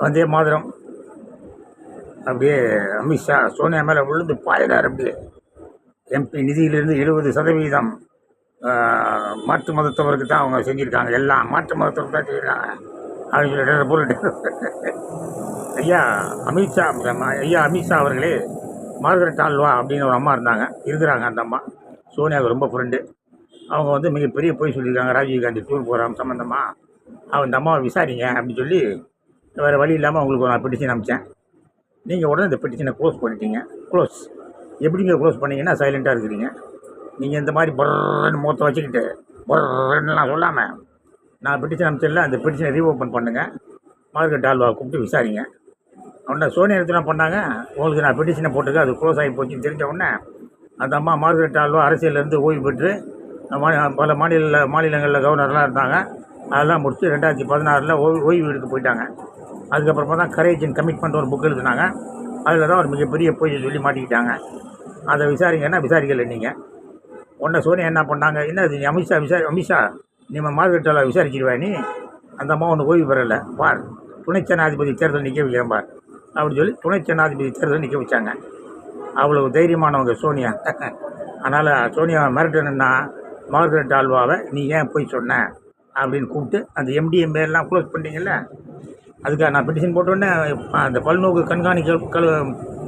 வந்தே மாதிரம். அப்படியே அமித்ஷா சோனியா மேலே விழுந்து பாயிறார் அப்படியே. எம்பி நிதியிலிருந்து எழுபது சதவீதம் மாற்று மதத்தவருக்கு தான் அவங்க செஞ்சுருக்காங்க. எல்லாம் மாற்று மதத்தவருக்கு தான் செய்கிறாங்க அப்படின்னு சொல்லிட்டு போட்டு ஐயா அமித்ஷா அம்மா- ஐயா அமித்ஷா அவர்களே மார்கரெட் ஆல்வா அப்படின்னு ஒரு அம்மா இருந்தாங்க. இருக்கிறாங்க அந்த அம்மா. சோனியாவுக்கு ரொம்ப ஃப்ரெண்டு அவங்க வந்து மிகப்பெரிய போய் சொல்லியிருக்காங்க. ராஜீவ் காந்தி டூர் போகிறாங்க சம்மந்தமாக அவன் இந்த அம்மாவை விசாரிங்க அப்படின்னு சொல்லி வேறு வழி இல்லாமல் உங்களுக்கு நான் பெட்டிஷன் அனுப்பிச்சேன். நீங்கள் உடனே இந்த பெட்டிஷனை க்ளோஸ் பண்ணிட்டீங்க. க்ளோஸ் எப்படிங்க க்ளோஸ் பண்ணீங்கன்னா சைலண்ட்டாக இருக்கிறீங்க. நீங்கள் இந்த மாதிரி பொருன்னு மூத்த வச்சுக்கிட்டு பொருன்னுலாம் சொல்லாமல் நான் பெட்டிஷன் அனுப்பிச்சல அந்த பெட்டிஷனை ரீஓப்பன் பண்ணுங்கள் மார்க்கெட் ஆல்வா கூப்பிட்டு விசாரிங்க உடனே சோனியா எடுத்துலாம் பண்ணாங்க உங்களுக்கு நான் பெட்டிஷனை போட்டுக்க அது க்ளோஸ் ஆகி போச்சுன்னு தெரிஞ்ச உடனே அந்த அம்மா மார்கரெட் ஆல்வா அரசியலேருந்து ஓய்வு பெற்று மா- பல மாநில மாநிலங்களில் கவர்னர்லாம் இருந்தாங்க அதெல்லாம் முடித்து ரெண்டாயிரத்தி பதினாறில் ஓய்வு ஓய்வு எடுக்க போயிட்டாங்க. அதுக்கப்புறமா தான் கரேஜ் அண்ட் கமிட்மெண்ட் ஒரு புக் எழுதுனாங்க. அதில் தான் ஒரு மிகப்பெரிய பொய் சொல்லி மாட்டிக்கிட்டாங்க. அதை விசாரிங்கன்னா விசாரிக்கலை நீங்கள் உடனே சோனியா என்ன பண்ணாங்க? என்ன இது நீ அமித்ஷா விசாரி அமித்ஷா நீ மார்கரெட்டால் விசாரிச்சிருவா நீ? அந்த அம்மா ஒன்று ஓய்வு பெறலை. பார் துணை ஜனாதிபதி தேர்தல் நிற்க வைக்கிறேன் பார். அப்படின்னு சொல்லி துணை ஜனாதிபதி தேர்தல் நிற்க வச்சாங்க. அவ்வளவு தைரியமானவங்க சோனியா. அதனால் சோனியா மிரட்டணுன்னா மார்கரெட் ஆல்வாவை நீ ஏன் போய் சொன்ன? அப்படின்னு கூப்பிட்டு அந்த எம்டிஎம்ஏ எல்லாம் க்ளோஸ் பண்ணிட்டீங்கல்ல? அதுக்காக நான் பெட்டிஷன் போட்டோடனே அந்த பல்நோக்கு கண்காணிக்க கழு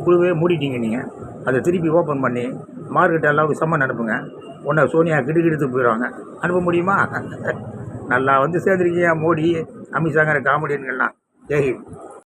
குழுவே மூடிட்டீங்க நீங்கள் அதை திருப்பி ஓப்பன் பண்ணி மார்க்கெட் எல்லாவுக்கு சம்மன் அனுப்புங்க. உன்னை சோனியா கிடுகிடுத்து போயிடுவாங்க. அனுப்ப முடியுமா? நல்லா வந்து சேர்ந்துருக்கீங்க மோடி? அமித்ஷாங்கிற காமெடியன்கள்லாம் ஜெய்